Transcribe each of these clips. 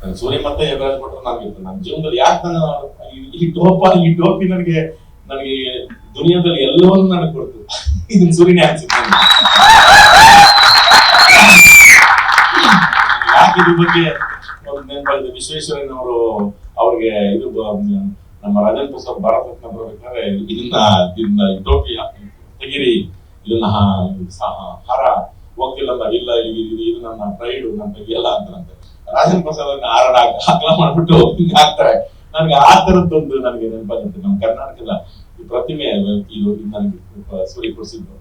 ನನ್ ಸೂರ್ಯ ಮತ್ತೆ ಯೋಗರಾಜ್ ಭಟ್ರು ನನಗೆ ನನ್ನ ಜೀವನದಲ್ಲಿ ಯಾಕೆ ನಾನು ಈ- ಟೋಪ ಈ ಟೋಪಿ ನನಗೆ ನನಗೆ ದುನಿಯಾದಲ್ಲಿ ಎಲ್ಲವನ್ನು ನನಗೆ ಕೊಡ್ತು. ಇದನ್ನ ಸೂರ್ಯನೇ ಅನ್ಸುತ್ತೆ ಯಾಕೆ ಇದ್ರ ಬಗ್ಗೆ ಒಂದು ನೆನಪಾಗಿದೆ ವಿಶ್ವೇಶ್ವರಯ್ಯನವರು ಅವ್ರಿಗೆ ಇದು ನಮ್ಮ ರಾಜೇಂದ್ರ ಪ್ರಸಾದ್ ಭಾರತ ರತ್ನ ಬರ್ಬೇಕಾದ್ರೆ ಇದನ್ನ ಇದನ್ನ ಟೋಪಿ ತೆಗಿರಿ. ಇದನ್ನ ಹರ ಹೋಗ್ತಿಲ್ಲ ಇಲ್ಲ, ಇದು ನನ್ನ ಪ್ರೈಡ್ ನನ್ನ ಎಲ್ಲ ಅಂತಾರಂತೆ ರಾಜೇಂದ್ರ ಪ್ರಸಾದ್ ಅವ್ರನ್ನ ಹಾರ ಹಾಕಲ ಮಾಡ್ಬಿಟ್ಟು ಹಿಂಗ್ ಹಾಕ್ತಾರೆ. ನನಗೆ ಆ ತರದ್ದೊಂದು ನನಗೆ ನೆನಪಾಗುತ್ತೆ ನಮ್ಮ ಕರ್ನಾಟಕದ ಈ ಪ್ರತಿಮೆ ಇದು ನನಗೆ ಸುಳಿ ಕೊಡಿಸಿದ್ರು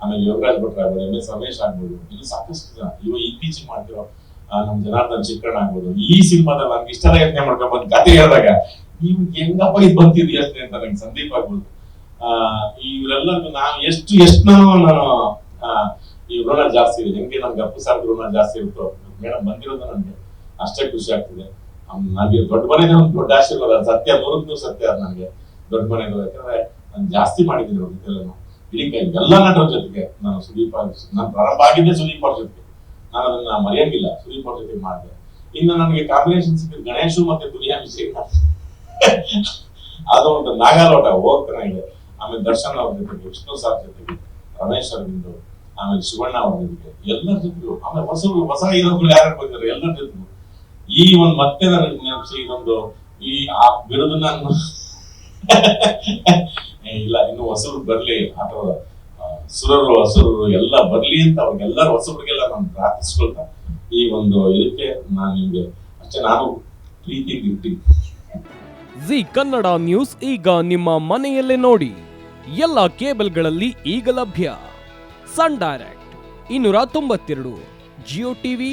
ಆಮೇಲೆ ಯೋಗರಾಜ್ ಭಟ್ ಆಗ್ಬೋದು, ಎಂ ಎಸ್ ರಮೇಶ್ ಆಗ್ಬೋದು, ಇನ್ನು ಸಾಕಷ್ಟು ಜನ. ಇವ ಇತ್ತೀಚೆಗೆ ಮಾಡ್ತಿರೋ ನಮ್ ಜನಾರ್ದನ್ ಚಿಕ್ಕಣ್ಣ ಆಗ್ಬೋದು. ಈ ಸಿನಿಮಾದ ನನ್ಗೆ ಇಷ್ಟೆಲ್ಲ ಯೋಚನೆ ಮಾಡ್ಕೊಂಡು ಕತೆ ಹೇಳಿದಾಗ ನೀವು ಹೆಂಗಪ್ಪ ಇದು ಬಂತಿದ್ರಿ ಅಂತ ನಂಗೆ ಸಂದೀಪ್ ಆಗ್ಬೋದು. ಆ ಇವರೆಲ್ಲ ನಾನು ಎಷ್ಟು ಎಷ್ಟು ನಾನು ಈ ಋಣ ಜಾಸ್ತಿ ಇದೆ ಹೆಂಗೆ ನನ್ಗೆ ಅಪ್ಪು ಸಾರ್ ಋಣ ಜಾಸ್ತಿ ಇರುತ್ತೋ ಮೇಡಮ್ ಬಂದಿರೋದು ನನಗೆ. ಅಷ್ಟೇ ಖುಷಿ ಆಗ್ತಿದೆ. ನನಗೆ ದೊಡ್ಡ ಮನೆದೇ ಒಂದು ದೊಡ್ಡ ಆಶೀರ್ವಾದ, ಸತ್ಯ ನೂರಕ್ಕೂ ನೂರು ಸತ್ಯ ಅದು ನನಗೆ. ದೊಡ್ಡ ಮನೆ ಯಾಕಂದ್ರೆ ನಾನು ಜಾಸ್ತಿ ಮಾಡಿದ್ದೀನಿ ಅವ್ರ ಜೊತೆಲ್ಲ ಇಡೀ ಎಲ್ಲ ನಟರ ಜೊತೆಗೆ ನಾನು ಸುದೀಪ್ ನಾನು ಪ್ರಾರಂಭ ಆಗಿದ್ದೆ ಸುದೀಪ್ ಅವ್ರ ಜೊತೆಗೆ. ನಾನು ಅದನ್ನ ಮರೆಯಂಗಿಲ್ಲ, ಸುದೀಪ್ ಅವ್ರ ಜೊತೆ ಮಾಡಿದೆ. ಇನ್ನು ನನಗೆ ಕಾಂಬಿನೇಷನ್ ಸಿಕ್ಕಿದ ಗಣೇಶು ಮತ್ತೆ ದುನಿಯಾ ವಿಷಯ ಅದು ಒಂದು ನಾಗಾಲೋಟ, ಹೋಗ್ತಾನೆ ಇದೆ ಆಮೇಲೆ ದರ್ಶನ್ ಅವ್ರ ಜೊತೆಗೆ, ವಿಷ್ಣು ಸಾರ್ ಜೊತೆಗೆ, ರಮೇಶ್ ಅರವಿಂದ್ ಆಮೇಲೆ ಶಿವಣ್ಣ ಅವ್ರ ಜೊತೆಗೆ, ಎಲ್ಲರ ಜೊತೆಗೂ, ಆಮೇಲೆ ಹೊಸ ಹೊಸ ಹೀರೋಗಳು ಯಾರು ಬಂದಿದ್ದಾರೆ, ಎಲ್ಲರ ಜೊತೆಗೂ. ಈ ಒಂದು ಮತ್ತೆ ನನಗೆ ನೆನಪಿಸಿ ಇದೊಂದು ಈ ಆ ಬಿರುದು ನಾನು. ಇಲ್ಲ, ಇನ್ನು ಹೊಸರು ಬರ್ಲಿ ಅಥವಾ ಸುರರು ಹಸುರರು ಎಲ್ಲ ಬರ್ಲಿ ಅಂತ ಅವ್ರಿಗೆಲ್ಲರ ಹೊಸಬ್ರಿಗೆಲ್ಲ ನಾನು ಪ್ರಾರ್ಥಿಸ್ಕೊಳ್ತಾ, ಈ ಒಂದು ಇದಕ್ಕೆ ನಾನು ನಿಮ್ಗೆ ಅಷ್ಟೇ ನಾನು ಪ್ರೀತಿ ಇರ್ತೀನಿ ಜಿ ಕನ್ನಡ ನ್ಯೂಸ್ ಈಗ ನಿಮ್ಮ ಮನೆಯಲ್ಲೇ ನೋಡಿ, ಎಲ್ಲ ಕೇಬಲ್ಗಳಲ್ಲಿ ಈಗ ಲಭ್ಯ. ಸನ್ ಡೈರೆಕ್ಟ್, ಇನ್ನೂರ ತೊಂಬತ್ತೆರಡು, ಜಿಯೋ ಟಿವಿ